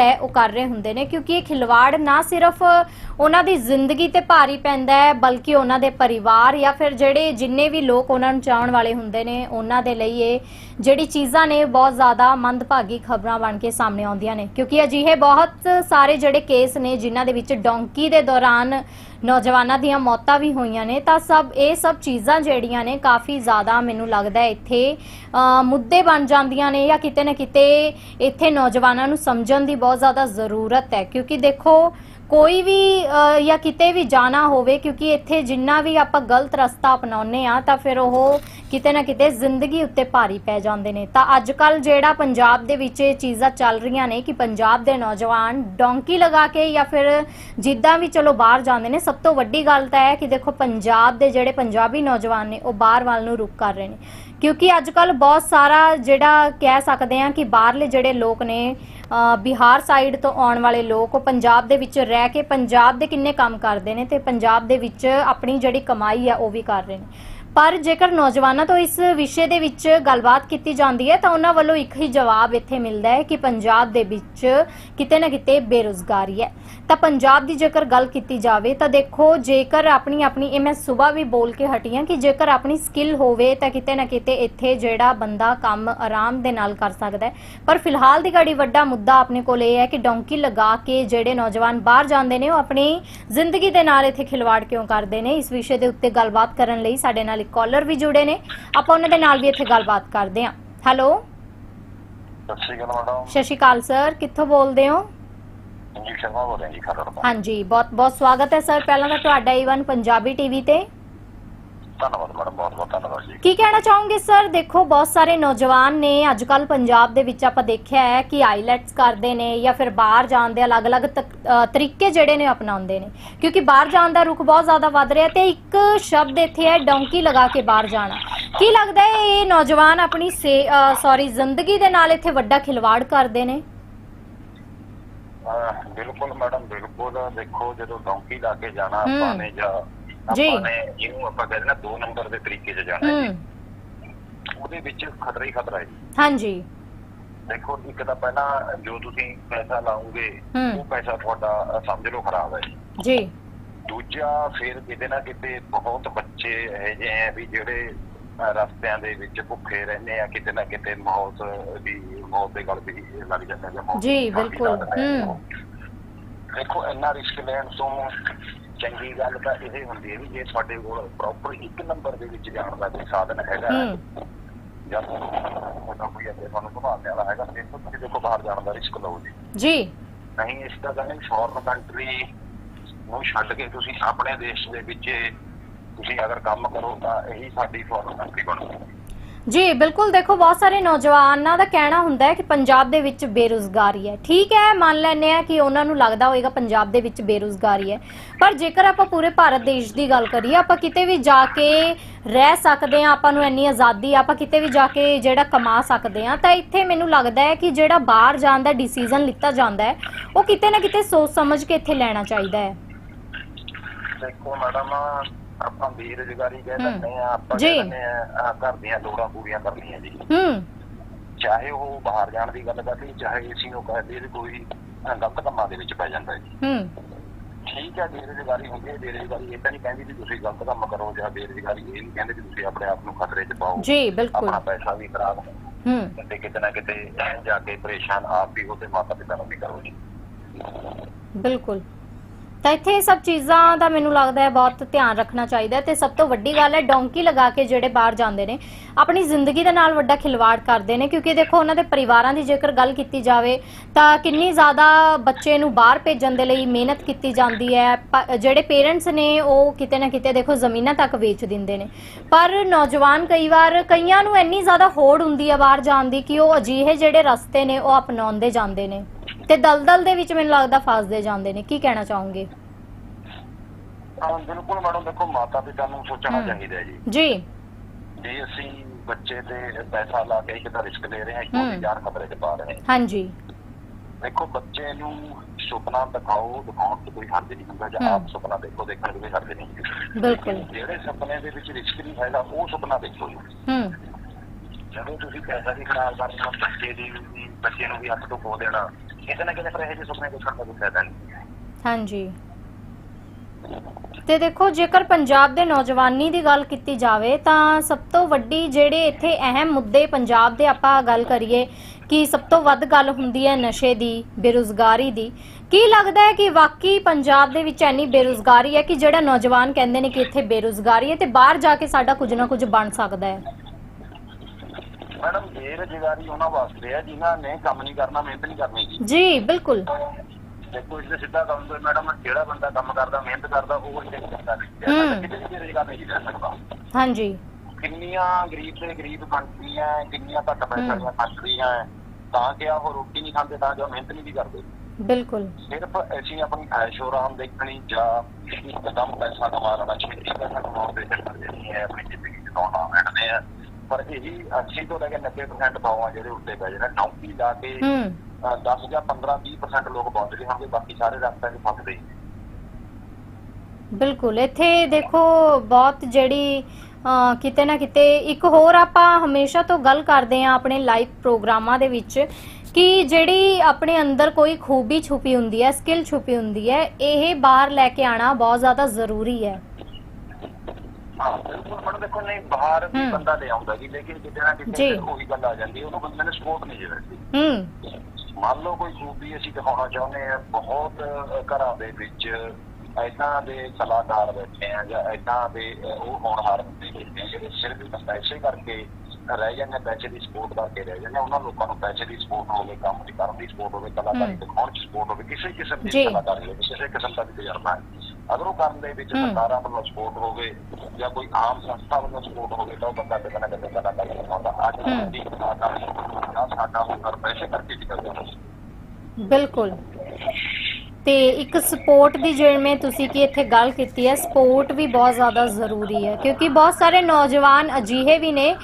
ਹੈ ਉਹ ਕਰ ਰਹੇ ਹੁੰਦੇ ਨੇ, ਕਿਉਂਕਿ ਇਹ ਖਿਲਵਾੜ ਨਾ ਸਿਰਫ ਉਹਨਾਂ ਦੀ ਜ਼ਿੰਦਗੀ ਤੇ ਭਾਰੀ ਪੈਂਦਾ ਹੈ, ਬਲਕਿ ਉਹਨਾਂ ਦੇ ਪਰਿਵਾਰ ਜਾਂ ਫਿਰ ਜਿਹੜੇ ਜਿੰਨੇ ਵੀ ਲੋਕ ਉਹਨਾਂ ਨੂੰ ਚਾਹਣ ਵਾਲੇ ਹੁੰਦੇ ਨੇ, ਉਹਨਾਂ ਦੇ ਲਈ ਇਹ ਜਿਹੜੀ ਚੀਜ਼ਾਂ ਨੇ ਬਹੁਤ ਜ਼ਿਆਦਾ ਮੰਦਭਾਗੀ ਖਬਰਾਂ ਬਣ ਕੇ ਸਾਹਮਣੇ ਆਉਂਦੀਆਂ ਨੇ। ਕਿਉਂਕਿ ਅਜਿਹੇ ਬਹੁਤ ਸਾਰੇ ਜਿਹੜੇ ਕੇਸ ਨੇ, ਜਿਨ੍ਹਾਂ ਦੇ ਵਿੱਚ ਡੌਂਕੀ ਦੇ ਦੌਰਾਨ ਨੌਜਵਾਨਾਂ ਦੀਆਂ ਮੌਤਾਂ ਵੀ ਹੋਈਆਂ ਨੇ ਤਾਂ ਸਭ ਇਹ ਸਭ ਚੀਜ਼ਾਂ ਜਿਹੜੀਆਂ ਨੇ ਕਾਫੀ ਜ਼ਿਆਦਾ ਮੈਨੂੰ ਲੱਗਦਾ ਇੱਥੇ ਅ, ਮੁੱਦੇ ਬਣ ਜਾਂਦੀਆਂ ਨੇ ਜਾਂ ਕਿਤੇ ਨਾ ਕਿਤੇ ਇੱਥੇ ਨੌਜਵਾਨਾਂ ਨੂੰ ਸਮਝਣ ਦੀ ਬਹੁਤ ਜ਼ਿਆਦਾ ਜ਼ਰੂਰਤ ਹੈ। ਕਿਉਂਕਿ ਦੇਖੋ ਕੋਈ ਵੀ ਜਾਂ ਕਿਤੇ ਵੀ ਜਾਣਾ ਹੋਵੇ, ਕਿਉਂਕਿ ਇੱਥੇ ਜਿੰਨਾ ਵੀ ਆਪਾਂ ਗਲਤ ਰਸਤਾ ਅਪਣਾਉਂਦੇ ਆ ਤਾਂ ਫਿਰ ਉਹ ਕਿਤੇ ਨਾ ਕਿਤੇ ਜ਼ਿੰਦਗੀ ਉੱਤੇ ਭਾਰੀ ਪੈ ਜਾਂਦੇ ਨੇ। ਤਾਂ ਅੱਜ ਕੱਲ ਜਿਹੜਾ ਪੰਜਾਬ ਦੇ ਵਿੱਚ ਇਹ ਚੀਜ਼ਾਂ ਚੱਲ ਰਹੀਆਂ ਨੇ ਕਿ ਪੰਜਾਬ ਦੇ ਨੌਜਵਾਨ ਡੌਂਕੀ ਲਗਾ ਕੇ ਜਾਂ ਫਿਰ ਜਿੱਦਾਂ ਵੀ ਚਲੋ ਬਾਹਰ ਜਾਂਦੇ ਨੇ, ਸਭ ਤੋਂ ਵੱਡੀ ਗੱਲ ਤਾਂ ਹੈ ਕਿ ਦੇਖੋ ਪੰਜਾਬ ਦੇ ਜਿਹੜੇ ਪੰਜਾਬੀ ਨੌਜਵਾਨ ਨੇ, ਉਹ ਬਾਹਰ ਵੱਲ ਨੂੰ ਰੁਕ ਕਰ ਰਹੇ ਨੇ। ਕਿਉਂਕਿ ਅੱਜ ਕੱਲ ਬਹੁਤ ਸਾਰਾ ਜਿਹੜਾ ਕਹਿ ਸਕਦੇ ਆ ਕਿ ਬਾਹਰਲੇ ਜਿਹੜੇ ਲੋਕ ਨੇ ਬਿਹਾਰ ਸਾਈਡ ਤੋਂ ਆਉਣ ਵਾਲੇ ਲੋਕ ਉਹ ਪੰਜਾਬ ਦੇ ਵਿੱਚ ਰਹਿ ਕੇ ਪੰਜਾਬ ਦੇ ਕਿੰਨੇ ਕੰਮ ਕਰਦੇ ਨੇ ਤੇ ਪੰਜਾਬ ਦੇ ਵਿੱਚ ਆਪਣੀ ਜਿਹੜੀ ਕਮਾਈ ਆ ਉਹ ਵੀ ਕਰ ਰਹੇ ਨੇ। ਪਰ ਜੇਕਰ ਨੌਜਵਾਨਾਂ ਤੋਂ ਇਸ ਵਿਸ਼ੇ ਦੇ ਵਿੱਚ ਗੱਲਬਾਤ ਕੀਤੀ ਜਾਂਦੀ ਹੈ, ਤਾਂ ਉਹਨਾਂ ਵੱਲੋਂ ਇੱਕ ਹੀ ਜਵਾਬ ਇੱਥੇ ਮਿਲਦਾ ਹੈ ਕਿ ਪੰਜਾਬ ਦੇ ਵਿੱਚ ਕਿਤੇ ਨਾ ਕਿਤੇ ਬੇਰੁਜ਼ਗਾਰੀ ਹੈ। ਤਾਂ ਪੰਜਾਬ ਦੀ ਜੇਕਰ ਗੱਲ ਕੀਤੀ ਜਾਵੇ, ਤਾਂ ਦੇਖੋ, ਜੇਕਰ ਆਪਣੀ ਆਪਣੀ, ਇਹ ਮੈਂ ਸਵੇਰ ਵੀ ਬੋਲ ਕੇ ਹਟੀ ਹਾਂ ਕਿ ਜੇਕਰ ਆਪਣੀ ਸਕਿੱਲ ਹੋਵੇ, ਤਾਂ ਕਿਤੇ ਨਾ ਕਿਤੇ ਇੱਥੇ ਜਿਹੜਾ ਬੰਦਾ ਕੰਮ ਆਰਾਮ ਦੇ ਨਾਲ ਕਰ ਸਕਦਾ ਹੈ। ਪਰ ਫਿਲਹਾਲ ਦੀ ਘੜੀ ਵੱਡਾ ਮੁੱਦਾ ਆਪਣੇ ਕੋਲ ਇਹ ਹੈ ਕਿ ਡੌਂਕੀ ਲਗਾ ਕੇ ਜਿਹੜੇ ਨੌਜਵਾਨ ਬਾਹਰ ਜਾਂਦੇ ਨੇ, ਉਹ ਆਪਣੀ ਜ਼ਿੰਦਗੀ ਦੇ ਨਾਲ ਇੱਥੇ ਖਿਲਵਾੜ ਕਿਉਂ ਕਰਦੇ ਨੇ? ਇਸ ਵਿਸ਼ੇ ਦੇ ਉੱਤੇ ਗੱਲਬਾਤ ਕਰਨ ਲਈ ਸਾਡੇ ਨਾਲ ਇੱਕ ਕਾਲਰ ਵੀ ਜੁੜੇ ਨੇ। ਆਪਾਂ ਉਹਨਾਂ ਦੇ ਨਾਲ ਵੀ ਇੱਥੇ ਗੱਲਬਾਤ ਕਰਦੇ ਹਾਂ। ਹੈਲੋ ਸਤਿ ਸ਼੍ਰੀ ਅਕਾਲ ਮੈਡਮ। ਸਤਿ ਸ਼੍ਰੀ ਅਕਾਲ ਸਰ ਕਿੱਥੋਂ ਬੋਲਦੇ ਹੋ? ਸੰਜੀਵ ਸ਼ਰਮਾ ਬੋਲ ਰਿਹਾ ਜੀ ਖਰੜ ਤੋਂ। ਹਾਂਜੀ ਬਹੁਤ ਬਹੁਤ ਸਵਾਗਤ ਹੈ ਸਰ। ਪਹਿਲਾਂ ਤਾਂ ਤੁਹਾਡਾ ਈਵਨ ਪੰਜਾਬੀ ਟੀਵੀ ਤੇ। ਧੰਨਵਾਦ ਮੈਡਮ ਬਹੁਤ ਬਹੁਤ ਧੰਨਵਾਦ ਜੀ। ਕੀ ਕਹਿਣਾ ਚਾਹੋਗੇ ਸਰ ਦੇਖੋ ਬਹੁਤ ਸਾਰੇ ਨੌਜਵਾਨ ਨੇ ਅੱਜ ਕੱਲ ਪੰਜਾਬ ਦੇ ਵਿੱਚ ਆਪਾਂ ਦੇਖਿਆ ਹੈ ਕਿ ਆਈਲੈਟਸ ਕਰਦੇ ਨੇ ਜਾਂ ਫਿਰ ਬਾਹਰ ਜਾਣ ਦੇ ਅਲੱਗ-ਅਲੱਗ ਤਰੀਕੇ ਜਿਹੜੇ ਨੇ ਅਪਣਾਉਂਦੇ ਨੇ। ਕਿਉਂਕਿ ਬਾਹਰ ਜਾਣ ਦਾ ਰੁਖ ਬਹੁਤ ਜ਼ਿਆਦਾ ਵੱਧ ਰਿਹਾ ਤੇ ਇੱਕ ਸ਼ਬਦ ਇੱਥੇ ਹੈ ਡੌਂਕੀ ਲਗਾ ਕੇ ਬਾਹਰ ਜਾਣਾ। ਕੀ ਲੱਗਦਾ ਹੈ ਇਹ ਨੌਜਵਾਨ ਆਪਣੀ ਸੌਰੀ ਜ਼ਿੰਦਗੀ ਦੇ ਨਾਲ ਇੱਥੇ ਵੱਡਾ ਖਿਲਵਾੜ ਕਰਦੇ ਨੇ? ਬਿਲਕੁਲ ਮੈਡਮ ਬਿਲਕੁਲ ਦੇਖੋ ਜਦੋਂ ਡੌਂਕੀ ਲਾ ਕੇ ਜਾਣਾ। ਆਪਾਂ ਨੇ ਜਾਂ ਜੀ। ਆਪਾਂ ਨੇ ਇਹਨੂੰ ਆਪਾਂ ਕਹਿੰਦੇ ਨਾ ਦੋ ਨੰਬਰ ਦੇ ਤਰੀਕੇ 'ਚ ਜਾਣਾ ਹੂੰ ਉਹਦੇ ਵਿੱਚ ਖਤਰਾ ਹੀ ਖਤਰਾ ਹੈ ਜੀ ਹਾਂਜੀ ਦੇਖੋ ਇੱਕ ਤਾਂ ਪਹਿਲਾਂ ਜੋ ਤੁਸੀਂ ਪੈਸਾ ਲਾਓਗੇ ਹੂੰ। ਉਹ ਪੈਸਾ ਤੁਹਾਡਾ ਸਮਝ ਲਓ ਖਰਾਬ ਹੈ ਜੀ ਦੂਜਾ ਫਿਰ ਕਿਤੇ ਨਾ ਕਿਤੇ ਬਹੁਤ ਬੱਚੇ ਇਹ ਜਿਹੇ ਆ ਵੀ ਜਿਹੜੇ ਰਸਤਿਆਂ ਦੇ ਵਿੱਚ ਭੁੱਖੇ ਰਹਿੰਦੇ ਆ ਕਿਤੇ ਨਾ ਕਿਤੇ ਮੌਤ ਦੀ ਮੌਤ ਦੇ ਗਲ ਵੀ ਲੱਗ ਜਾਂਦੇ ਆ ਜਾਂ ਬਿਲਕੁਲ। ਹੂੰ। ਦੇਖੋ ਇੰਨਾ ਰਿਸਕ ਲੈਣ ਤੋਂ ਚੰਗੀ ਗੱਲ ਤਾਂ ਇਹ ਹੁੰਦੀ ਹੈ ਵੀ ਜੇ ਤੁਹਾਡੇ ਕੋਲ ਪ੍ਰੋਪਰ ਇੱਕ ਨੰਬਰ ਦੇ ਵਿੱਚ ਜਾਣ ਦਾ ਕੋਈ ਸਾਧਨ ਹੈਗਾ ਜਾਂ ਤੁਹਾਡਾ ਕੋਈ ਅੱਗੇ ਤੁਹਾਨੂੰ ਘੁਮਾਉਣ ਵਾਲਾ ਹੈਗਾ ਫਿਰ ਤਾਂ ਤੁਸੀਂ ਦੇਖੋ ਬਾਹਰ ਜਾਣ ਦਾ ਰਿਸਕ ਲਓ ਜੀ। ਜੀ। ਨਹੀਂ ਇਸ ਦਾ ਕਹਿੰਦੇ ਫੋਰਨ ਕੰਟਰੀ ਨੂੰ ਛੱਡ ਕੇ ਤੁਸੀਂ ਆਪਣੇ ਦੇਸ਼ ਦੇ ਵਿੱਚ ਤੁਸੀਂ ਅਗਰ ਕੰਮ ਕਰੋ ਤਾਂ ਇਹੀ ਸਾਡੀ ਫੋਰਨ ਕੰਟਰੀ ਬਣੂਗੀ ਜੀ, ਬਿਲਕੁਲ ਦੇਖੋ, ਬਹੁਤ ਸਾਰੇ ਨੌਜਵਾਨਾਂ ਦਾ ਕਹਿਣਾ ਹੁੰਦਾ ਹੈ ਕਿ ਪੰਜਾਬ ਦੇ ਵਿੱਚ ਬੇਰੁਜ਼ਗਾਰੀ ਹੈ। ਠੀਕ ਹੈ, ਮੰਨ ਲੈਂਦੇ ਆ ਕਿ ਉਹਨਾਂ ਨੂੰ ਲੱਗਦਾ ਹੋਵੇਗਾ ਪੰਜਾਬ ਦੇ ਵਿੱਚ ਬੇਰੁਜ਼ਗਾਰੀ ਹੈ। ਪਰ ਜੇਕਰ ਆਪਾਂ ਪੂਰੇ ਭਾਰਤ ਦੇਸ਼ ਦੀ ਗੱਲ ਕਰੀਏ, ਆਪਾਂ ਕਿਤੇ ਵੀ ਜਾ ਕੇ ਰਹਿ ਸਕਦੇ ਆ ਆਪਾਂ ਨੂੰ ਇੰਨੀ ਆਜ਼ਾਦੀ ਆਪਾਂ ਕਿਤੇ ਵੀ ਜਾ ਕੇ ਜਿਹੜਾ ਕਮਾ ਸਕਦੇ ਆ ਤਾਂ ਇੱਥੇ ਮੈਨੂੰ ਲੱਗਦਾ ਹੈ ਕਿ ਜਿਹੜਾ ਬਾਹਰ ਜਾਣ ਦਾ ਡਿਸੀਜਨ ਲਿੱਤਾ ਜਾਂਦਾ ਹੈ, ਉਹ ਕਿਤੇ ਨਾ ਕਿਤੇ ਸੋਚ ਸਮਝ ਕੇ ਇੱਥੇ ਲੈਣਾ ਚਾਹੀਦਾ ਹੈ। ਦੇਖੋ, ਮੈਡਮ ਆਪਾਂ ਬੇਰੁਜ਼ਗਾਰੀ ਕਹਿ। ਦਿੰਦੇ ਆ ਆਪਾਂ ਜੀ। ਕਹਿੰਦੇ ਆ ਘਰ ਦੀਆਂ ਲੋੜਾਂ ਪੂਰੀਆਂ ਕਰਨੀਆਂ ਜੀ। ਹੂੰ। ਚਾਹੇ ਉਹ ਬਾਹਰ ਜਾਣ ਦੀ ਗੱਲ ਕਰਦੀ ਚਾਹੇ ਅਸੀਂ ਉਹ ਕਹਦੇ ਵੀ ਕੋਈ ਅਹ, ਗਲਤ ਕੰਮਾਂ ਦੇ ਵਿੱਚ ਪੈ ਜਾਂਦਾ ਜੀ। ਹੂੰ। ਠੀਕ ਹੈ ਬੇਰੁਜ਼ਗਾਰੀ ਹੁੰਦੀ ਹੈ ਬੇਰੁਜ਼ਗਾਰੀ ਇਹ ਤਾਂ ਨਹੀਂ ਕਹਿੰਦੀ ਵੀ ਤੁਸੀਂ ਗਲਤ ਕੰਮ ਕਰੋ ਜਾਂ ਬੇਰੁਜ਼ਗਾਰੀ ਇਹ ਨਹੀਂ ਕਹਿੰਦੇ ਵੀ ਤੁਸੀਂ ਆਪਣੇ ਆਪ ਨੂੰ ਖਤਰੇ 'ਚ ਪਾਓ। ਜੀ ਬਿਲਕੁਲ। ਆਪਣਾ ਪੈਸਾ ਵੀ ਖਰਾਬ ਹੂੰ। ਤੇ ਕਿਤੇ ਨਾ ਕਿਤੇ ਜਾ ਕੇ ਪਰੇਸ਼ਾਨ ਆਪ ਵੀ ਹੋ ਤੇ ਮਾਤਾ ਪਿਤਾ ਨੂੰ ਵੀ ਕਰੋ ਜੀ। ਬਿਲਕੁਲ। ਤਾਂ ਇੱਥੇ ਇਹ ਸਭ ਚੀਜ਼ਾਂ ਦਾ ਮੈਨੂੰ ਲੱਗਦਾ ਹੈ ਬਹੁਤ ਧਿਆਨ ਰੱਖਣਾ ਚਾਹੀਦਾ ਹੈ ਤੇ ਸਭ ਤੋਂ ਵੱਡੀ ਗੱਲ ਹੈ ਡੌਂਕੀ ਲਗਾ ਕੇ ਜਿਹੜੇ ਬਾਹਰ ਜਾਂਦੇ ਨੇ, ਆਪਣੀ ਜ਼ਿੰਦਗੀ ਦੇ ਨਾਲ ਵੱਡਾ ਖਿਲਵਾੜ ਕਰਦੇ ਨੇ ਕਿਉਂਕਿ ਦੇਖੋ ਉਹਨਾਂ ਦੇ ਪਰਿਵਾਰਾਂ ਦੀ ਜੇਕਰ ਗੱਲ ਕੀਤੀ ਜਾਵੇ ਤਾਂ ਕਿੰਨੀ ਜ਼ਿਆਦਾ ਬੱਚੇ ਨੂੰ ਬਾਹਰ ਭੇਜਣ ਦੇ ਲਈ ਮਿਹਨਤ ਕੀਤੀ ਜਾਂਦੀ ਹੈ, ਪ- ਜਿਹੜੇ ਪੇਰੈਂਟਸ ਨੇ ਉਹ ਕਿਤੇ ਨਾ ਕਿਤੇ ਦੇਖੋ ਜ਼ਮੀਨਾਂ ਤੱਕ ਵੇਚ ਦਿੰਦੇ ਨੇ। ਪਰ ਨੌਜਵਾਨ ਕਈ ਵਾਰ ਕਈਆਂ ਨੂੰ ਇੰਨੀ ਜ਼ਿਆਦਾ ਹੋੜ ਹੁੰਦੀ ਹੈ ਬਾਹਰ ਜਾਣ ਦੀ ਕਿ ਉਹ ਅਜਿਹੇ ਜਿਹੜੇ ਰਸਤੇ ਨੇ ਉਹ ਅਪਣਾਉਂਦੇ ਜਾਂਦੇ ਨੇ। ਤੇ ਦਲਦਲ ਦੇ ਵਿੱਚ ਮੈਨੂੰ ਲੱਗਦਾ ਫਸਦੇ ਜਾਂਦੇ ਨੇ। ਕੀ ਕਹਿਣਾ ਚਾਹੋਗੇ? ਹਾਂ ਬਿਲਕੁਲ ਮੈਡਮ ਦੇਖੋ ਮਾਤਾ ਪਿਤਾ ਨੂੰ ਸੋਚਣਾ ਹਮ। ਚਾਹੀਦਾ ਹੈ ਜੀ। ਜੀ। ਜੇ ਅਸੀਂ ਬੱਚੇ ਤੇ ਪੈਸਾ ਲਾ ਕੇ ਇੱਕ ਤਾਂ ਰਿਸਕ ਲੈ ਰਹੇ ਹਾਂ ਇੱਕ ਹਮ। ਉਹਦੀ ਜਾਨ ਖਤਰੇ 'ਚ ਪਾ ਰਹੇ ਹਾਂ। ਹਾਂਜੀ। ਦੇਖੋ ਬੱਚੇ ਨੂੰ ਸੁਪਨਾ ਦਿਖਾਓ ਦਿਖਾਉਣ 'ਚ ਕੋਈ ਹਰਜ ਨਹੀਂ ਹੁੰਦਾ ਜਾਂ ਹਮ। ਆਪ ਸੁਪਨਾ ਦੇਖੋ ਦੇਖਣ 'ਚ ਕੋਈ ਹਰਜ ਨਹੀਂ। ਜਿਹੜੇ ਸੁਪਨੇ ਦੇ ਵਿੱਚ ਰਿਸਕ ਨਹੀਂ ਹੈਗਾ ਉਹ ਸੁਪਨਾ ਦੇਖੋ ਜੀ। ਹੂੰ। ਜਦੋਂ ਤੁਸੀਂ ਪੈਸਾ ਵੀ ਖਰਾਬ ਕਰਨਾ ਬੱਚੇ ਦੀ ਵੀ- ਬੱਚੇ ਨੂੰ ਵੀ ਹੱਥ ਤੋਂ ਖੋ ਦੇਣਾ ਕਿਤੇ ਨਾ ਕਿਤੇ ਫਿਰ ਇਹ ਸੁਪਨੇ ਦੇਖਣ ਦਾ ਕੋਈ ਫਾਇਦਾ ਹਾਂਜੀ। ਤੇ ਦੇਖੋ, ਜੇਕਰ ਪੰਜਾਬ ਦੇ ਨੌਜਵਾਨੀ ਦੀ ਗੱਲ ਕੀਤੀ ਜਾਵੇ, ਤਾਂ ਸਭ ਤੋਂ ਵੱਡੀ ਜਿਹੜੇ ਇੱਥੇ ਅਹਿਮ ਮੁੱਦੇ ਪੰਜਾਬ ਦੇ ਆਪਾਂ ਗੱਲ ਕਰੀਏ, ਕਿ ਸਭ ਤੋਂ ਵੱਧ ਗੱਲ ਹੁੰਦੀ ਹੈ ਨਸ਼ੇ ਦੀ, ਬੇਰੁਜ਼ਗਾਰੀ ਦੀ। ਕੀ ਲੱਗਦਾ ਹੈ ਕਿ ਵਾਕਈ ਪੰਜਾਬ ਦੇ ਵਿੱਚ ਇੰਨੀ ਬੇਰੁਜ਼ਗਾਰੀ ਹੈ ਕਿ ਜਿਹੜਾ ਨੌਜਵਾਨ ਕਹਿੰਦੇ ਨੇ ਕਿ ਇੱਥੇ ਬੇਰੁਜ਼ਗਾਰੀ ਹੈ ਤੇ ਬਾਹਰ ਜਾ ਕੇ ਸਾਡਾ ਕੁਝ ਨਾ ਕੁਝ ਬਣ ਸਕਦਾ ਹੈ? ਮੈਡਮ ਬੇਰੁਜ਼ਗਾਰੀ ਉਹਨਾਂ ਵਾਸਤੇ ਹੈ ਜਿਨ੍ਹਾਂ ਨੇ ਕੰਮ ਨਹੀਂ ਕਰਨਾ ਮਿਹਨਤ ਨਹੀਂ ਕਰਨੀ ਜੀ। ਜੀ ਬਿਲਕੁਲ। ਦੇਖੋ ਇਸ ਦੇ ਸਿੱਧਾ ਕੰਮ ਤੋਂ ਮੈਡਮ ਜਿਹੜਾ ਬੰਦਾ ਕੰਮ ਕਰਦਾ ਮਿਹਨਤ ਕਰਦਾ ਉਹ ਹੀ ਕਰਦਾ। ਕਿਤੇ ਵੀ ਬੇਰੁਜ਼ਗਾਰ ਨਹੀਂ ਰਹਿ ਸਕਦਾ। ਹਾਂਜੀ। ਕਿੰਨੀਆਂ ਗਰੀਬ ਤੇ ਗਰੀਬ ਕੰਟਰੀਆਂ ਕਿੰਨੀਆਂ ਘੱਟ ਪੈਸੇ ਵਾਲੀਆਂ ਕੰਟਰੀਆਂ ਤਾਂ ਕਿ ਉਹ ਰੋਟੀ ਨਹੀਂ ਖਾਂਦੇ ਤਾਂ ਜੋ ਮਿਹਨਤ ਨਹੀਂ ਵੀ ਕਰਦੇ। ਬਿਲਕੁਲ। ਸਿਰਫ ਅਸੀਂ ਆਪਣੀ ਐਸ਼ੋ ਆਰਾਮ ਦੇਖਣੀ ਜਾਂ ਇੱਕਦਮ ਪੈਸਾ ਕਮਾ ਲੈਣਾ ਛੇਤੀ ਪੈਸਾ ਕਮਾਉਣ ਦੇ ਚੱਕਰ ਨਹੀਂ ਹੈ ਆਪਣੀ ਜ਼ਿੰਦਗੀ ਜਿਉਣਾ ਮੈਡਨੇ ਆ। ਪਰ ਇਹੀ 80 ਤੋਂ ਲੈ ਕੇ 90% ਪਾਉ ਆ ਜਿਹੜੇ ਉੱਤੇ ਪੈ ਜਿਹੜੇ ਨੌਕਰੀ ਲਾ ਕੇ ਹੂੰ ਅ, 10 ਜਾਂ 15 20% ਲੋਕ ਪਹੁੰਚਦੇ ਹੋਣਗੇ ਬਾਕੀ ਸਾਰੇ ਰਸਤਿਆਂ 'ਚ ਫਸਦੇ। ਬਿਲਕੁਲ ਇੱਥੇ ਦੇਖੋ ਬਹੁਤ ਜਿਹੜੀ ਕਿਤੇ ਨਾ ਕਿਤੇ ਇੱਕ ਹੋਰ ਆਪਾਂ ਹਮੇਸ਼ਾ ਤੋਂ ਗੱਲ ਕਰਦੇ ਆ ਆਪਣੇ ਲਾਈਵ ਪ੍ਰੋਗਰਾਮਾਂ ਦੇ ਵਿੱਚ ਕਿ ਜਿਹੜੀ ਆਪਣੇ ਅੰਦਰ ਕੋਈ ਖੂਬੀ ਛੁਪੀ ਹੁੰਦੀ ਹੈ ਸਕਿੱਲ ਛੁਪੀ ਹੁੰਦੀ ਹੈ ਇਹ ਬਾਹਰ ਲੈ ਕੇ ਆਣਾ ਬਹੁਤ ਜ਼ਿਆਦਾ ਜ਼ਰੂਰੀ ਹੈ ਹਾਂ ਬਿਲਕੁਲ ਮੈਡਮ ਦੇਖੋ ਨਹੀਂ ਬਾਹਰ ਵੀ। ਬੰਦਾ ਲੈ ਆਉਂਦਾ ਜੀ ਲੇਕਿਨ ਕਿਤੇ ਨਾ ਕਿਤੇ ਉਹੀ ਗੱਲ ਆ ਜਾਂਦੀ ਉਹਨੂੰ ਬੰਦੇ ਨੇ ਸਪੋਰਟ ਨਹੀਂ ਜਿਵੇਂ ਹੂੰ ਮੰਨ ਲਓ ਕੋਈ ਖੂਬੀ ਅਸੀਂ ਦਿਖਾਉਣਾ ਚਾਹੁੰਦੇ ਆ ਬਹੁਤ ਘਰਾਂ ਦੇ ਵਿੱਚ ਐਦਾਂ ਦੇ ਸਲਾਹਕਾਰ ਬੈਠੇ ਆ ਜਾਂ ਐਦਾਂ ਦੇ ਉਹ ਹੋਣਹਾਰ ਹੁੰਦੇ ਬੈਠੇ ਆ ਜਿਹੜੇ ਸਿਰਫ ਪੈਸੇ ਕਰਕੇ ਰਹਿ ਜਾਂਦੇ ਪੈਸੇ ਦੀ ਸਪੋਰਟ ਕਰਕੇ ਰਹਿ ਜਾਂਦੇ। ਉਹਨਾਂ ਲੋਕਾਂ ਨੂੰ ਪੈਸੇ ਦੀ ਸਪੋਰਟ ਹੋਵੇ ਕੰਮ ਦੀ ਕਰਨ ਦੀ ਸਪੋਰਟ ਹੋਵੇ ਕਲਾਕਾਰੀ। ਦਿਖਾਉਣ ਚ ਸਪੋਰਟ ਹੋਵੇ ਕਿਸੇ ਕਿਸਮ। ਦੀ ਕਲਾਕਾਰੀ ਹੋਵੇ ਕਿਸੇ ਕਿਸਮ ਦਾ ਵੀ ਤਜਰਬਾ ਹੈ ਅਗਰ ਕਰਨ ਦੇ ਵਿੱਚ। ਸਰਕਾਰਾਂ ਵੱਲੋਂ ਸਪੋਰਟ ਹੋਵੇ ਜਾਂ ਕੋਈ ਆਮ ਸੰਸਥਾ ਵੱਲੋਂ ਸਪੋਰਟ ਹੋਵੇ ਤਾਂ ਉਹ ਬੰਦਾ ਕਿਤੇ ਨਾ ਕਿਤੇ ਕਲਾਕਾਰੀ ਦਿਖਾਉਂਦਾ ਅੱਜ ਹੂੰ। ਦੀ ਕਲਾਕਾਰੀ ਦਾ ਸਾਡਾ ਹੁਨਰ ਪੈਸੇ ਕਰਕੇ ਹੈ ਬਿਲਕੁਲ ਤੇ ਇੱਕ ਸਪੋਰਟ ਦੀ ਜਿਵੇਂ ਤੁਸੀਂ ਕਿ ਇੱਥੇ ਗੱਲ ਕੀਤੀ ਹੈ ਸਪੋਰਟ ਵੀ ਬਹੁਤ ਜ਼ਿਆਦਾ ਜ਼ਰੂਰੀ ਹੈ ਕਿਉਂਕਿ ਬਹੁਤ ਸਾਰੇ ਨੌਜਵਾਨ ਅਜਿਹੇ ਵੀ ਨੇ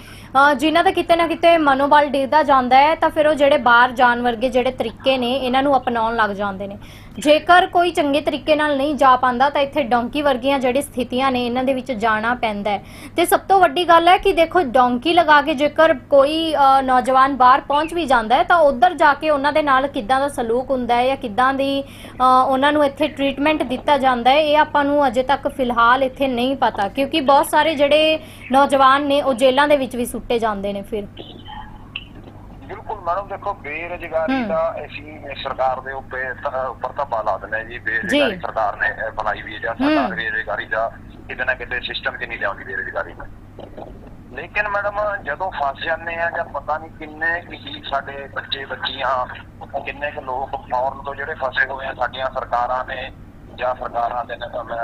ਜਿਨ੍ਹਾਂ ਦਾ ਕਿਤੇ ਨਾ ਕਿਤੇ ਮਨੋਬਲ ਡਿੱਗਦਾ ਜਾਂਦਾ ਹੈ, ਤਾਂ ਫਿਰ ਉਹ ਜਿਹੜੇ ਬਾਹਰ ਜਾਣ ਵਰਗੇ ਜਿਹੜੇ ਤਰੀਕੇ ਨੇ, ਇਹਨਾਂ ਨੂੰ ਅਪਣਾਉਣ ਲੱਗ ਜਾਂਦੇ ਨੇ। ਜੇਕਰ ਕੋਈ ਚੰਗੇ ਤਰੀਕੇ ਨਾਲ ਨਹੀਂ ਜਾ ਪਾਉਂਦਾ, ਤਾਂ ਇੱਥੇ ਡੌਂਕੀ ਵਰਗੀਆਂ ਜਿਹੜੀ ਸਥਿਤੀਆਂ ਨੇ, ਇਹਨਾਂ ਦੇ ਵਿੱਚ ਜਾਣਾ ਪੈਂਦਾ ਹੈ। ਤੇ ਸਭ ਤੋਂ ਵੱਡੀ ਗੱਲ ਹੈ ਕਿ ਦੇਖੋ, ਡੌਂਕੀ ਲਗਾ ਕੇ ਜੇਕਰ ਕੋਈ ਨੌਜਵਾਨ ਬਾਹਰ ਪਹੁੰਚ ਵੀ ਜਾਂਦਾ ਹੈ, ਤਾਂ ਉੱਧਰ ਜਾ ਕੇ ਉਹਨਾਂ ਦੇ ਨਾਲ ਕਿੱਦਾਂ ਦਾ ਸਲੂਕ ਹੁੰਦਾ ਹੈ ਜਾਂ ਕਿੱਦਾਂ ਦੀ ਉਹਨਾਂ ਨੂੰ ਇੱਥੇ ਟ੍ਰੀਟਮੈਂਟ ਦਿੱਤਾ ਜਾਂਦਾ ਹੈ, ਇਹ ਆਪਾਂ ਨੂੰ ਅਜੇ ਤੱਕ ਫਿਲਹਾਲ ਇੱਥੇ ਨਹੀਂ ਪਤਾ। ਕਿਉਂਕਿ ਬਹੁਤ ਸਾਰੇ ਜਿਹੜੇ ਨੌਜਵਾਨ ਨੇ, ਉਹ ਜੇਲ੍ਹਾਂ ਦੇ ਵਿੱਚ ਵੀ ਸੁੱਟੇ ਜਾਂਦੇ ਨੇ ਫਿਰ ਬਿਲਕੁਲ ਮੈਡਮ ਦੇਖੋ ਬੇਰੁਜ਼ਗਾਰੀ। ਦਾ ਅਸੀਂ ਸਰਕਾਰ ਦੇ ਤ- ਉੱਪਰ ਧੱਬਾ ਲਾ ਦਿੰਦੇ ਜੀ ਬੇਰੁਜ਼ਗਾਰੀ। ਸਰਕਾਰ ਨੇ ਬਣਾਈ ਵੀ ਹੈ ਜਾਂ। ਸਰਕਾਰ ਬੇਰੁਜ਼ਗਾਰੀ ਦਾ ਕਿਤੇ ਨਾ ਕਿਤੇ ਸਿਸਟਮ 'ਚ ਨਹੀਂ ਲਿਆਉਂਦੀ ਬੇਰੁਜ਼ਗਾਰੀ ਨੂੰ ਲੇਕਿਨ ਮੈਡਮ ਜਦੋਂ ਫਸ ਜਾਂਦੇ ਆ ਜਾਂ ਪਤਾ ਨਹੀਂ ਕਿੰਨੇ ਕੁ ਸਾਡੇ ਬੱਚੇ ਬੱਚੀਆਂ ਕਿੰਨੇ ਕੁ ਲੋਕ ਫੌਰਨ ਤੋਂ ਜਿਹੜੇ ਫਸੇ ਹੋਏ ਆ ਸਾਡੀਆਂ ਸਰਕਾਰਾਂ ਨੇ ਜਾਂ ਸਰਕਾਰਾਂ ਦੇ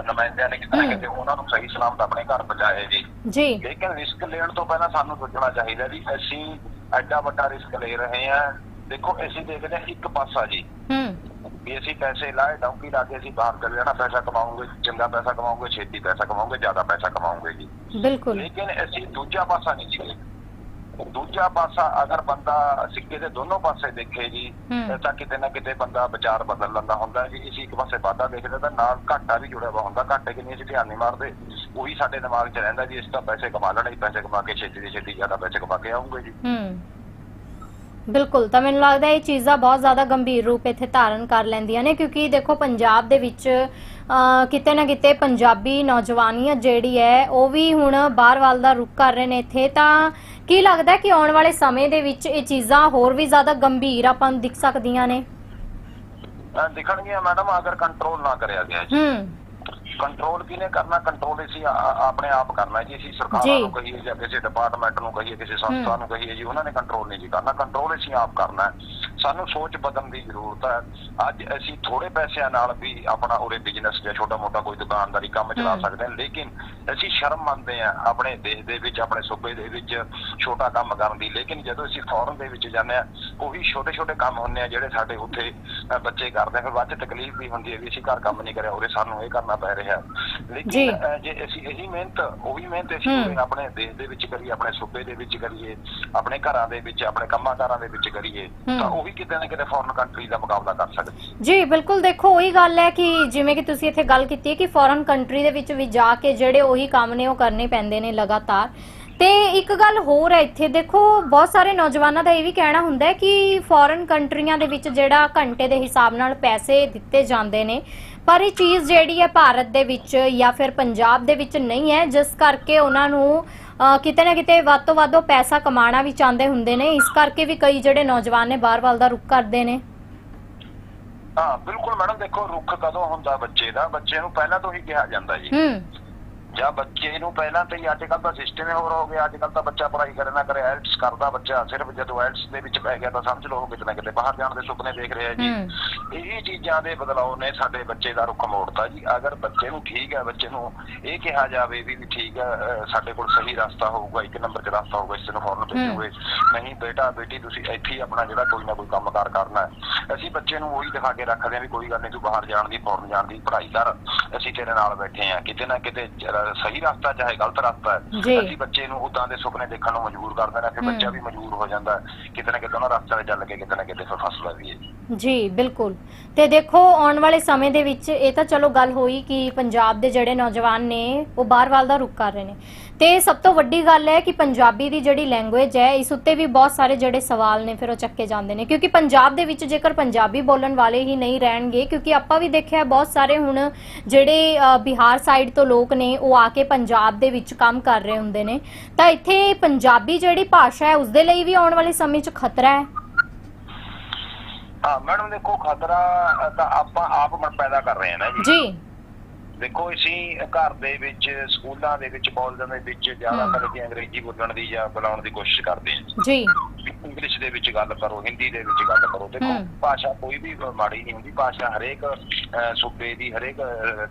ਨੁਮਾਇੰਦਿਆਂ ਨੇ ਕਿਤੇ। ਕਿਤੇ ਉਹਨਾਂ ਨੂੰ ਸਹੀ ਸਲਾਮਤ ਆਪਣੇ ਘਰ ਪਹੁੰਚਾਏ ਜੀ ਜੀ। ਲੇਕਿਨ ਰਿਸਕ ਲੈਣ ਤੋਂ ਪਹਿਲਾਂ ਸਾਨੂੰ ਸੋਚਣਾ ਚਾਹੀਦਾ ਵੀ ਅਸੀਂ ਐਡਾ ਵੱਡਾ ਰਿਸਕ ਲੈ ਰਹੇ ਹਾਂ। ਦੇਖੋ ਅਸੀਂ ਦੇਖਦੇ ਹਾਂ ਇੱਕ ਪਾਸਾ ਜੀ। ਹੂੰ। ਵੀ ਅਸੀਂ ਪੈਸੇ ਲਾਏ ਡੌਂਕੀ ਲਾ ਕੇ ਅਸੀਂ ਬਾਹਰ ਚਲੇ ਜਾਣਾ ਪੈਸਾ ਕਮਾਉਂਗੇ ਚੰਗਾ ਪੈਸਾ ਕਮਾਉਂਗੇ ਛੇਤੀ ਪੈਸਾ ਕਮਾਉਂਗੇ ਜ਼ਿਆਦਾ ਪੈਸਾ ਕਮਾਉਂਗੇ ਜੀ। ਬਿਲਕੁਲ। ਲੇਕਿਨ ਅਸੀਂ ਦੂਜਾ ਪਾਸਾ ਨਹੀਂ ਜੀ। ਦੂਜਾ ਪਾਸਾ ਅਗਰ ਬੰਦਾ ਸਿੱਕੇ ਦੇ ਦੋਨੋਂ ਪਾਸੇ ਦੇਖੇ ਜੀ। ਤਾਂ ਕਿਤੇ ਨਾ ਕਿਤੇ ਬੰਦਾ ਵਿਚਾਰ ਬਦਲ ਲੈਂਦਾ ਹੁੰਦਾ ਜੀ। ਅਸੀਂ ਇੱਕ ਪਾਸੇ ਵਾਧਾ ਦੇਖਦੇ ਤਾਂ ਨਾਲ ਘਾਟਾ ਵੀ ਜੁੜਿਆ ਵਾ ਹੁੰਦਾ ਘਾਟੇ ਕਿੰਨੀ ਅਸੀਂ ਧਿਆਨ ਨਹੀਂ ਮਾਰਦੇ। ਉਹੀ ਸਾਡੇ ਦਿਮਾਗ 'ਚ ਰਹਿੰਦਾ ਜੀ ਇਸ ਤਾਂ ਪੈਸੇ ਕਮਾ ਲੈਣੇ ਪੈਸੇ ਕਮਾ ਕੇ ਛੇਤੀ ਦੀ ਛੇਤੀ ਜ਼ਿਆਦਾ ਪੈਸੇ ਕਮਾ ਕੇ ਆਉਂਗੇ ਜੀ। ਹੂੰ। ਬਿਲਕੁਲ ਤਾਂ ਮੈਨੂੰ ਲੱਗਦਾ ਇਹ ਚੀਜ਼ਾਂ ਬਹੁਤ ਜ਼ਿਆਦਾ ਗੰਭੀਰ ਰੂਪ ਇੱਥੇ ਧਾਰਨ ਕਰ ਲੈਂਦੀਆਂ ਨੇ ਕਿਉਂਕਿ ਦੇਖੋ ਪੰਜਾਬ ਦੇ ਵਿੱਚ ਕਿਤੇ ਨਾ ਕਿਤੇ ਪੰਜਾਬੀ ਨੌਜਵਾਨੀਆਂ ਜਿਹੜੀ ਹੈ ਉਹ ਵੀ ਹੁਣ ਬਾਹਰ ਵੱਲ ਦਾ ਰੁਖ ਕਰ ਰਹੇ ਨੇ ਇੱਥੇ ਤਾਂ ਕੀ ਲੱਗਦਾ ਕਿ ਆਉਣ ਵਾਲੇ ਸਮੇਂ ਦੇ ਵਿੱਚ ਇਹ ਚੀਜ਼ਾਂ ਹੋਰ ਵੀ ਜ਼ਿਆਦਾ ਗੰਭੀਰ ਆਪਾਂ ਨੂੰ ਦਿਖ ਸਕਦੀਆਂ ਨੇ? ਦਿਖਣਗੀਆਂ ਮੈਡਮ ਅਗਰ ਕੰਟਰੋਲ ਨਾ ਕਰਿਆ ਗਿਆ ਜੀ। ਹੂੰ। ਕੰਟਰੋਲ ਕਿਹਨੇ ਕਰਨਾ ਕੰਟਰੋਲ ਅਸੀਂ ਆ- ਆ- ਆਪਣੇ ਆਪ ਕਰਨਾ ਜੀ ਅਸੀਂ ਸਰਕਾਰਾਂ। ਨੂੰ ਕਹੀਏ ਜਾਂ ਕਿਸੇ ਡਿਪਾਰਟਮੈਂਟ ਨੂੰ ਕਹੀਏ ਕਿਸੇ ਸੰਸਥਾ। ਨੂੰ ਕਹੀਏ ਜੀ ਉਹਨਾਂ ਨੇ ਕੰਟਰੋਲ ਨਹੀਂ ਜੀ ਕਰਨਾ ਕੰਟਰੋਲ ਅਸੀਂ ਆਪ ਕਰਨਾ। ਸਾਨੂੰ ਸੋਚ ਬਦਲਣ ਦੀ ਜ਼ਰੂਰਤ ਹੈ ਅੱਜ ਅਸੀਂ ਥੋੜੇ ਪੈਸਿਆਂ ਨਾਲ ਵੀ ਆਪਣਾ ਉਰੇ ਬਿਜ਼ਨਸ ਜਾਂ ਛੋਟਾ ਮੋਟਾ ਕੋਈ ਦੁਕਾਨਦਾਰੀ ਕੰਮ ਚਲਾ। ਸਕਦੇ ਹਾਂ ਲੇਕਿਨ ਅਸੀਂ ਸ਼ਰਮ ਮੰਨਦੇ ਹਾਂ ਆਪਣੇ ਦੇਸ਼ ਦੇ ਵਿੱਚ ਆਪਣੇ ਸੂਬੇ ਦੇ ਵਿੱਚ ਛੋਟਾ ਕੰਮ ਕਰਨ ਦੀ ਲੇਕਿਨ ਜਦੋਂ ਅਸੀਂ ਫੋਰਨ ਦੇ ਵਿੱਚ ਜਾਂਦੇ ਹਾਂ ਉਹੀ ਛੋਟੇ ਛੋਟੇ ਕੰਮ ਹੁੰਦੇ ਆ ਜਿਹੜੇ ਸਾਡੇ ਉੱਥੇ ਬੱਚੇ ਕਰਦੇ ਆ ਫਿਰ ਬਾਅਦ ਚ ਤਕਲੀਫ ਵੀ ਹੁੰਦੀ ਹੈ ਵੀ ਅਸੀਂ ਘਰ ਕੰਮ ਨਹੀਂ ਕਰਿਆ ਉਰੇ ਸਾਨੂੰ ਇਹ ਕਰਨਾ ਪੈ ਰਿਹਾ ਜੀ। ਲੇਕਿਨ ਜੇ ਅਸੀਂ ਇਹੀ ਮਿਹਨਤ ਉਹੀ ਮਿਹਨਤ ਅਸੀਂ ਹੂੰ। ਆਪਣੇ ਦੇਸ਼ ਦੇ ਵਿੱਚ ਕਰੀਏ ਆਪਣੇ ਸੂਬੇ ਦੇ ਵਿੱਚ ਕਰੀਏ ਆਪਣੇ ਘਰਾਂ ਦੇ ਵਿੱਚ ਆਪਣੇ ਕੰਮਾਂ ਕਾਰਾਂ ਦੇ ਵਿੱਚ ਕਰੀਏ ਹੂੰ। ਤਾਂ ਉਹੀ ਕਿਤੇ ਨਾ ਕਿਤੇ ਫੋਰਨ ਕੰਟਰੀ ਦਾ ਮੁਕਾਬਲਾ ਕਰ ਸਕਦੇ ਜੀ ਬਿਲਕੁਲ ਦੇਖੋ ਉਹੀ ਗੱਲ ਹੈ ਕਿ ਜਿਵੇਂ ਕਿ ਤੁਸੀਂ ਇੱਥੇ ਗੱਲ ਕੀਤੀ ਹੈ ਕਿ ਫੋਰਨ ਕੰਟਰੀ ਦੇ ਵਿੱਚ ਵੀ ਜਾ ਕੇ ਜਿਹੜੇ ਉਹੀ ਕੰਮ ਨੇ ਉਹ ਕਰਨੇ ਪੈਂਦੇ ਨੇ ਲਗਾਤਾਰ ਤੇ ਇੱਕ ਗੱਲ ਹੋਰ ਹੈ ਇੱਥੇ ਦੇਖੋ ਬਹੁਤ ਸਾਰੇ ਨੌਜਵਾਨਾਂ ਦਾ ਇਹ ਵੀ ਕਹਿਣਾ ਹੁੰਦਾ ਹੈ ਕਿ ਫੋਰਨ ਕੰਟਰੀਆਂ ਦੇ ਵਿੱਚ ਜਿਹੜਾ ਘੰਟੇ ਦੇ ਹਿਸਾਬ ਨਾਲ ਪੈਸੇ ਦਿੱਤੇ ਜਾਂਦੇ ਨੇ ਪਰ ਇਹ ਚੀਜ਼ ਜਿਹੜੀ ਹੈ ਭਾਰਤ ਦੇ ਵਿੱਚ ਜਾਂ ਫਿਰ ਪੰਜਾਬ ਦੇ ਵਿੱਚ ਨਹੀਂ ਹੈ ਜਿਸ ਕਰਕੇ ਉਹਨਾਂ ਨੂੰ ਕਿਤੇ ਨਾ ਕਿਤੇ ਵੱਧ ਤੋਂ ਵੱਧ ਪੈਸਾ ਕਮਾਉਣਾ ਵੀ ਚਾਹੁੰਦੇ ਹੁੰਦੇ ਨੇ ਇਸ ਕਰਕੇ ਵੀ ਕਈ ਜਿਹੜੇ ਨੌਜਵਾਨ ਨੇ ਬਾਹਰ ਵੱਲ ਦਾ ਰੁਖ ਕਰਦੇ ਨੇ। ਹਾਂ ਬਿਲਕੁਲ ਮੈਡਮ ਦੇਖੋ ਰੁੱਖ ਕਦੋਂ ਹੁੰਦਾ ਬੱਚੇ ਦਾ? ਬੱਚੇ ਨੂੰ ਪਹਿਲਾਂ ਤੋਂ ਹੀ ਕਿਹਾ ਜਾਂਦਾ ਜੀ। ਹੂੰ। ਜਾਂ ਬੱਚੇ ਨੂੰ ਪਹਿਲਾਂ ਤੋਂ ਹੀ ਅੱਜ ਕੱਲ ਦਾ ਸਿਸਟਮ ਹੀ ਹੋਰ ਹੋ ਗਿਆ ਅੱਜ ਕੱਲ ਤਾਂ ਬੱਚਾ ਪੜ੍ਹਾਈ ਕਰੇ ਨਾ ਕਰੇ ਐਲਟਸ ਕਰਦਾ ਬੱਚਾ ਸਿਰਫ ਜਦੋਂ ਐਲਟਸ ਦੇ ਵਿੱਚ ਪੈ ਗਿਆ ਤਾਂ ਸਮਝ ਲਓ ਕਿਤੇ ਨਾ ਕਿਤੇ ਬਾਹਰ ਜਾਣ ਦੇ ਸੁਪਨੇ ਦੇਖ ਰਿਹਾ ਜੀ। ਹੂੰ। ਇਹੀ ਚੀਜ਼ਾਂ ਦੇ ਬਦਲਾਅ ਨੇ ਸਾਡੇ ਬੱਚੇ ਦਾ ਰੁਖ ਮੋੜਤਾ ਜੀ। ਅਗਰ ਬੱਚੇ ਨੂੰ ਠੀਕ ਹੈ ਬੱਚੇ ਨੂੰ ਇਹ ਕਿਹਾ ਜਾਵੇ ਵੀ ਠੀਕ ਹੈ ਸਾਡੇ ਕੋਲ ਸਹੀ ਰਸਤਾ ਹੋਊਗਾ ਇੱਕ ਨੰਬਰ 'ਚ ਰਸਤਾ ਹੋਊਗਾ ਇਸ ਨੂੰ ਫੌਰਨ ਭੇਜੋਗੇ ਨਹੀਂ ਬੇਟਾ ਬੇਟੀ ਤੁਸੀਂ ਇੱਥੇ ਹੀ ਆਪਣਾ ਜਿਹੜਾ ਕੋਈ ਨਾ ਕੋਈ ਕੰਮਕਾਰ ਕਰਨਾ ਹੈ। ਅਸੀਂ ਬੱਚੇ ਨੂੰ ਉਹੀ ਦਿਖਾ ਕੇ ਰੱਖਦੇ ਹਾਂ ਵੀ ਕੋਈ ਗੱਲ ਨਹੀਂ ਤੂੰ ਬਾਹਰ ਜਾਣ ਦੀ ਫੌਰਨ ਜਾਣ ਦੀ ਪੜ੍ਹਾਈ ਕਰ। ਅਸੀਂ ਤੇਰੇ ਨਾਲ ਬੈਠੇ ਹਾਂ। ਕਿਤੇ ਨਾ ਕਿਤੇ ਸਹੀ ਰਸਤਾ ਚਾਹੇ ਗਲਤ ਰਸਤਾ ਹੈ। ਅਸੀਂ ਬੱਚੇ ਨੂੰ ਉਦਾਂ ਦੇ ਸੁਪਨੇ ਦੇਖਣ ਨੂੰ ਮਜਬੂਰ ਕਰਦੇ ਨੇ ਫਿਰ। ਬੱਚਾ ਵੀ ਮਜਬੂਰ ਹੋ ਜਾਂਦਾ। ਕਿਤੇ ਨਾ ਕਿਤੇ ਉਹਨਾਂ ਰਸਤੇ ਤੇ ਚੱਲ ਕੇ ਕਿਤੇ ਨਾ ਕਿਤੇ ਫਿਰ ਫਸਦਾ ਵੀ ਹੈ ਜੀ ਬਿਲਕੁਲ ਤੇ ਦੇਖੋ ਆਉਣ ਵਾਲੇ ਸਮੇਂ ਦੇ ਵਿੱਚ ਇਹ ਤਾਂ ਚਲੋ ਗੱਲ ਹੋਈ ਕਿ ਪੰਜਾਬ ਦੇ ਜਿਹੜੇ ਨੌਜਵਾਨ ਨੇ ਉਹ ਬਾਹਰ ਵੱਲ ਦਾ ਰੁਖ ਕਰ ਰਹੇ ਨੇ ਤੇ ਸਭ ਤੋਂ ਵੱਡੀ ਗੱਲ ਹੈ ਕਿ ਪੰਜਾਬੀ ਦੀ ਜਿਹੜੀ ਲੈਂਗੁਏਜ ਹੈ ਇਸ ਉੱਤੇ ਵੀ ਬਹੁਤ ਸਾਰੇ ਜਿਹੜੇ ਸਵਾਲ ਨੇ ਫਿਰ ਉਹ ਚੱਕੇ ਜਾਂਦੇ ਨੇ। ਕਿਉਂਕਿ ਪੰਜਾਬ ਦੇ ਵਿੱਚ ਜੇਕਰ ਪੰਜਾਬੀ ਬੋਲਣ ਵਾਲੇ ਹੀ ਨਹੀਂ ਰਹਿਣਗੇ ਕਿਉਂਕਿ ਆਪਾਂ ਵੀ ਦੇਖਿਆ ਬਹੁਤ ਸਾਰੇ ਹੁਣ ਜਿਹੜੇ ਬਿਹਾਰ ਸਾਈਡ ਤੋਂ ਲੋਕ ਨੇ ਉਹ ਆ ਕੇ ਪੰਜਾਬ ਦੇ ਵਿੱਚ ਕੰਮ ਕਰ ਰਹੇ ਹੁੰਦੇ ਨੇ। ਤਾਂ ਇੱਥੇ ਪੰਜਾਬੀ ਜਿਹੜੀ ਭਾਸ਼ਾ ਹੈ ਉਸ ਦੇ ਲਈ ਵੀ ਆਉਣ ਵਾਲੇ ਸਮੇਂ 'ਚ ਖਤਰਾ ਹੈ? ਹਾਂ ਮੈਡਮ ਦੇਖੋ ਖਤਰਾ ਤਾਂ ਆਪਾਂ ਆਪ ਮਨ ਪੈਦਾ ਕਰ ਰਹੇ ਹਾਂ ਨਾ ਜੀ। ਜੀ। ਦੇਖੋ ਅਸੀਂ ਘਰ ਦੇ ਵਿੱਚ ਸਕੂਲਾਂ ਦੇ ਵਿੱਚ ਕਾਲਜਾਂ ਦੇ ਵਿੱਚ ਜ਼ਿਆਦਾ ਹਮ। ਕਰਕੇ ਅੰਗਰੇਜ਼ੀ ਬੋਲਣ ਦੀ ਜਾਂ ਬੁਲਾਉਣ ਦੀ ਕੋਸ਼ਿਸ਼ ਕਰਦੇ ਹਾਂ। ਜੀ। ਇੰਗਲਿਸ਼ ਦੇ ਵਿੱਚ ਗੱਲ ਕਰੋ ਹਿੰਦੀ ਦੇ ਵਿੱਚ ਗੱਲ ਕਰੋ। ਦੇਖੋ। ਭਾਸ਼ਾ ਕੋਈ ਵੀ ਮਾੜੀ ਨਹੀਂ ਹੁੰਦੀ। ਭਾਸ਼ਾ ਹਰੇਕ ਸੂਬੇ ਦੀ ਹਰੇਕ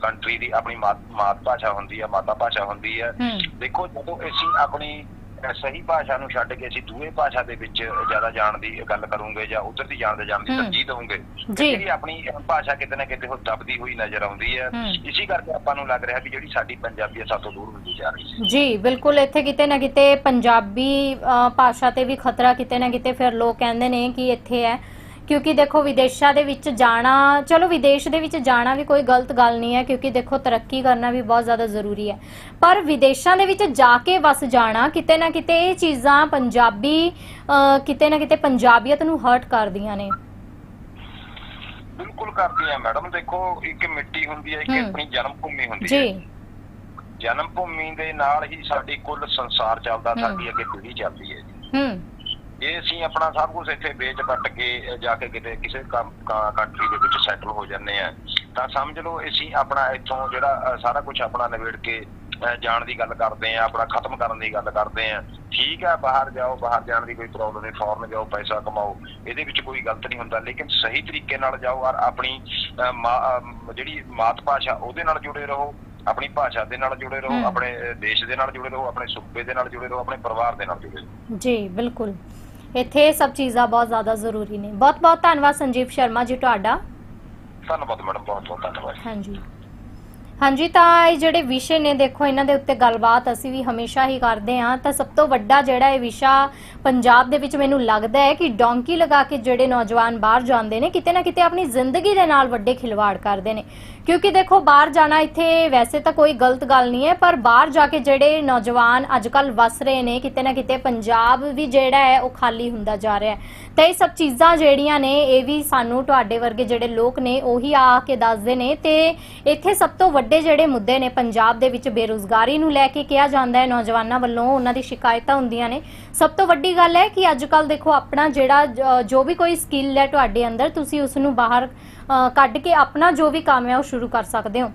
ਕੰਟਰੀ ਦੀ ਆਪਣੀ ਮਾਤ ਮਾਤ ਭਾਸ਼ਾ ਹੁੰਦੀ ਹੈ ਮਾਤਾ ਭਾਸ਼ਾ ਹੁੰਦੀ ਹੈ ਦੇਖੋ ਜਦੋਂ ਅਸੀਂ ਆਪਣੀ ਸਹੀ ਭਾਸ਼ਾ ਨੂੰ ਛੱਡ ਕੇ ਅਸੀਂ ਦੂਏ ਭਾਸ਼ਾ ਦੇ ਵਿੱਚ ਜ਼ਿਆਦਾ ਜਾਣ ਦੀ ਗੱਲ ਕਰੂੰਗੇ ਜਾਂ ਉਧਰ ਦੀ ਜਾਣ ਦੇ ਜਾਣ ਦੀ। ਤਰਜੀਹ ਦਵਾਂਗੇ। ਜਿਹੜੀ ਆਪਣੀ ਭਾਸ਼ਾ ਕਿਤੇ ਨਾ ਕਿਤੇ ਉਹ ਦਬਦੀ ਹੋਈ ਨਜ਼ਰ ਆਉਂਦੀ ਹੈ। ਇਸੇ ਕਰਕੇ ਆਪਾਂ ਨੂੰ ਲੱਗ ਰਿਹਾ ਵੀ ਜਿਹੜੀ ਸਾਡੀ ਪੰਜਾਬੀ ਹੈ ਸਾਤੋਂ ਦੂਰ ਹੁੰਦੀ ਜਾ ਰਹੀ ਹੈ ਜੀ ਬਿਲਕੁਲ ਇੱਥੇ ਕਿਤੇ ਨਾ ਕਿਤੇ ਪੰਜਾਬੀ ਭਾਸ਼ਾ ਤੇ ਵੀ ਖਤਰਾ ਕਿਤੇ ਨਾ ਕਿਤੇ ਫਿਰ ਲੋਕ ਕਹਿੰਦੇ ਨੇ ਕਿ ਇੱਥੇ ਹੈ ਕਿਉਂਕਿ ਦੇਖੋ ਵਿਦੇਸ਼ਾਂ ਦੇ ਵਿੱਚ ਜਾਣਾ ਚਲੋ ਵਿਦੇਸ਼ ਦੇ ਵਿੱਚ ਜਾਣਾ ਵੀ ਕੋਈ ਗਲਤ ਗੱਲ ਨਹੀਂ ਹੈ ਕਿਉਂਕਿ ਦੇਖੋ ਤਰੱਕੀ ਕਰਨਾ ਵੀ ਬਹੁਤ ਜ਼ਿਆਦਾ ਜ਼ਰੂਰੀ ਹੈ। ਪਰ ਵਿਦੇਸ਼ਾਂ ਦੇ ਵਿੱਚ ਜਾ ਕੇ ਵਸ ਜਾਣਾ ਕਿਤੇ ਨਾ ਕਿਤੇ ਇਹ ਚੀਜ਼ਾਂ ਪੰਜਾਬੀ ਕਿਤੇ ਨਾ ਕਿਤੇ ਪੰਜਾਬੀਅਤ ਨੂੰ ਹਰਟ ਕਰਦੀਆਂ ਨੇ। ਬਿਲਕੁਲ ਕਰਦੀ ਹੈ ਮੈਡਮ ਦੇਖੋ ਇੱਕ ਮਿੱਟੀ ਹੁੰਦੀ ਹੈ ਇੱਕ। ਆਪਣੀ ਜਨਮ ਭੂਮੀ ਹੁੰਦੀ ਹੈ। ਜੀ ਜਨਮ ਭੂਮੀ ਦੇ ਨਾਲ ਹੀ ਸਾਡੀ ਕੁੱਲ ਸੰਸਾਰ ਚੱਲਦਾ। ਸਾਡੀ ਅੱਗੇ ਪੀੜ੍ਹੀ ਚੱਲਦੀ ਹੈ ਜੀ। ਹੂੰ। ਜੇ ਅਸੀਂ ਆਪਣਾ ਸਭ ਕੁਝ ਇੱਥੇ ਵੇਚ ਕੱਟ ਕੇ ਜਾ ਕੇ ਕਿਤੇ ਕਿਸੇ ਕੰਟਰੀ ਦੇ ਵਿੱਚ ਸੈਟਲ ਹੋ ਜਾਂਦੇ ਆ ਤਾਂ ਸਮਝ ਲਓ ਅਸੀਂ ਆਪਣਾ ਇੱਥੋਂ ਜਿਹੜਾ ਸਾਰਾ ਕੁਝ ਆਪਣਾ ਨਿਬੇੜ ਕੇ ਜਾਣ ਦੀ ਗੱਲ ਕਰਦੇ ਆ ਆਪਣਾ ਖਤਮ ਕਰਨ ਦੀ ਗੱਲ ਕਰਦੇ ਆ ਠੀਕ ਹੈ ਬਾਹਰ ਜਾਓ ਬਾਹਰ ਜਾਣ ਦੀ ਕੋਈ ਪ੍ਰੋਬਲਮ ਨਹੀਂ ਫੌਰਨ ਜਾਓ ਪੈਸਾ ਕਮਾਓ ਇਹਦੇ ਵਿੱਚ ਕੋਈ ਗਲਤ ਨਹੀਂ ਹੁੰਦਾ ਲੇਕਿਨ ਸਹੀ ਤਰੀਕੇ ਨਾਲ ਜਾਓ ਔਰ ਆਪਣੀ ਜਿਹੜੀ ਮਾਤ ਭਾਸ਼ਾ ਉਹਦੇ ਨਾਲ ਜੁੜੇ ਰਹੋ ਆਪਣੀ ਭਾਸ਼ਾ ਦੇ ਨਾਲ ਜੁੜੇ ਰਹੋ। ਆਪਣੇ ਦੇਸ਼ ਦੇ ਨਾਲ ਜੁੜੇ ਰਹੋ ਆਪਣੇ ਸੂਬੇ ਦੇ ਨਾਲ ਜੁੜੇ ਰਹੋ ਆਪਣੇ ਪਰਿਵਾਰ ਦੇ ਨਾਲ ਜੁੜੇ ਰਹੋ। ਜੀ ਬਿਲਕੁਲ। ਇੱਥੇ ਇਹ ਸਭ ਚੀਜ਼ਾਂ ਬਹੁਤ ਜ਼ਿਆਦਾ ਜ਼ਰੂਰੀ ਨੇ। ਬਹੁਤ ਬਹੁਤ ਧੰਨਵਾਦ ਸੰਜੀਵ ਸ਼ਰਮਾ ਜੀ ਤੁਹਾਡਾ। ਧੰਨਵਾਦ ਮੈਡਮ ਬਹੁਤ ਬਹੁਤ ਧੰਨਵਾਦ ਹਾਂਜੀ। ਹਾਂਜੀ, ਤਾਂ ਇਹ ਜਿਹੜੇ ਵਿਸ਼ੇ ਨੇ, ਦੇਖੋ, ਇਹਨਾਂ ਦੇ ਉੱਤੇ ਗੱਲਬਾਤ ਅਸੀਂ ਵੀ ਹਮੇਸ਼ਾ ਹੀ ਕਰਦੇ ਹਾਂ। ਤਾਂ ਸਭ ਤੋਂ ਵੱਡਾ ਜਿਹੜਾ ਇਹ ਵਿਸ਼ਾ ਪੰਜਾਬ ਦੇ ਵਿੱਚ ਮੈਨੂੰ ਲੱਗਦਾ ਹੈ ਕਿ ਡੋਂਕੀ ਲਗਾ ਕੇ ਜਿਹੜੇ ਨੌਜਵਾਨ ਬਾਹਰ ਜਾਂਦੇ ਨੇ, ਕਿਤੇ ਨਾ ਕਿਤੇ ਆਪਣੀ ਜ਼ਿੰਦਗੀ ਦੇ ਨਾਲ ਵੱਡੇ ਖਿਲਵਾੜ ਕਰਦੇ ਨੇ। ਕਿਉਂਕਿ ਦੇਖੋ, ਬਾਹਰ ਜਾਣਾ ਇੱਥੇ ਵੈਸੇ ਤਾਂ ਕੋਈ ਗਲਤ ਗੱਲ ਨਹੀਂ ਹੈ, ਪਰ ਬਾਹਰ ਜਾ ਕੇ ਜਿਹੜੇ ਨੌਜਵਾਨ ਅੱਜਕੱਲ ਵਸ ਰਹੇ ਨੇ, ਕਿਤੇ ਨਾ ਕਿਤੇ ਪੰਜਾਬ ਵੀ ਜਿਹੜਾ ਹੈ, ਉਹ ਖਾਲੀ ਹੁੰਦਾ ਜਾ ਰਿਹਾ ਹੈ। ਤਾਂ ਇਹ ਸਭ ਚੀਜ਼ਾਂ ਜਿਹੜੀਆਂ ਨੇ, ਇਹ ਵੀ ਸਾਨੂੰ ਤੁਹਾਡੇ ਵਰਗੇ ਜਿਹੜੇ ਲੋਕ ਨੇ, ਉਹੀ ਆ ਕੇ ਦੱਸਦੇ ਨੇ। ਤੇ ਇੱਥੇ ਸਭ ਤੋਂ ਵੱਡੇ ਜਿਹੜੇ ਮੁੱਦੇ ਨੇ ਪੰਜਾਬ ਦੇ ਵਿੱਚ ਬੇਰੁਜ਼ਗਾਰੀ ਨੂੰ ਲੈ ਕੇ ਕਿਹਾ ਜਾਂਦਾ ਹੈ, ਨੌਜਵਾਨਾਂ ਵੱਲੋਂ ਉਹਨਾਂ ਦੀ ਸ਼ਿਕਾਇਤਾਂ ਹੁੰਦੀਆਂ ਨੇ। ਸਭ ਤੋਂ ਵੱਡੀ ਗੱਲ ਹੈ ਕਿ ਅੱਜ ਕੱਲ ਦੇਖੋ ਆਪਣਾ ਜਿਹੜਾ ਜੋ ਵੀ ਕੋਈ ਸਕਿੱਲ ਹੈ ਤੁਹਾਡੇ ਅੰਦਰ, ਤੁਸੀਂ ਉਸ ਨੂੰ ਬਾਹਰ ਕੱਢ ਕੇ ਆਪਣਾ ਜੋ ਵੀ ਕੰਮ ਹੈ ਉਹ ਸ਼ੁਰੂ ਕਰ ਸਕਦੇ ਹੋ।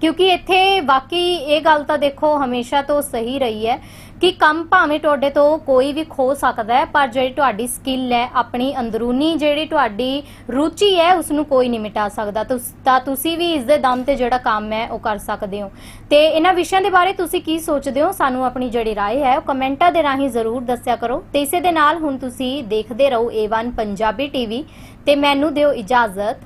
ਕਿਉਂਕਿ ਇੱਥੇ ਬਾਕੀ ਇਹ ਗੱਲ ਤਾਂ ਦੇਖੋ ਹਮੇਸ਼ਾ ਤੋਂ ਸਹੀ ਰਹੀ ਹੈ ਕਿ ਕੰਮ ਭਾਵੇਂ ਤੁਹਾਡੇ ਤੋਂ ਕੋਈ ਵੀ ਖੋ ਸਕਦਾ ਹੈ ਪਰ ਜਿਹੜੀ ਤੁਹਾਡੀ ਸਕਿੱਲ ਹੈ ਆਪਣੀ ਅੰਦਰੂਨੀ ਜਿਹੜੀ ਤੁਹਾਡੀ ਰੁਚੀ ਹੈ ਉਸ ਨੂੰ ਕੋਈ ਨਹੀਂ ਮਿਟਾ ਸਕਦਾ ਤੁਸ- ਤਾਂ ਤੁਸੀਂ ਵੀ ਇਸ ਦੇ ਦਮ ਤੇ ਜਿਹੜਾ ਕੰਮ ਹੈ ਉਹ ਕਰ ਸਕਦੇ ਹੋ ਤੇ ਇਹਨਾਂ ਵਿਸ਼ਿਆਂ ਦੇ ਬਾਰੇ ਤੁਸੀਂ ਕੀ ਸੋਚਦੇ ਹੋ ਸਾਨੂੰ ਆਪਣੀ ਜਿਹੜੀ رائے ਹੈ ਉਹ ਕਮੈਂਟਾਂ ਦੇ ਰਾਹੀਂ ਜ਼ਰੂਰ ਦੱਸਿਆ ਕਰੋ ਤੇ ਇਸੇ ਦੇ ਨਾਲ ਹੁਣ ਤੁਸੀਂ ਦੇਖਦੇ ਰਹੋ A1 ਪੰਜਾਬੀ ਟੀਵੀ ਤੇ ਮੈਨੂੰ ਦਿਓ ਇਜਾਜ਼ਤ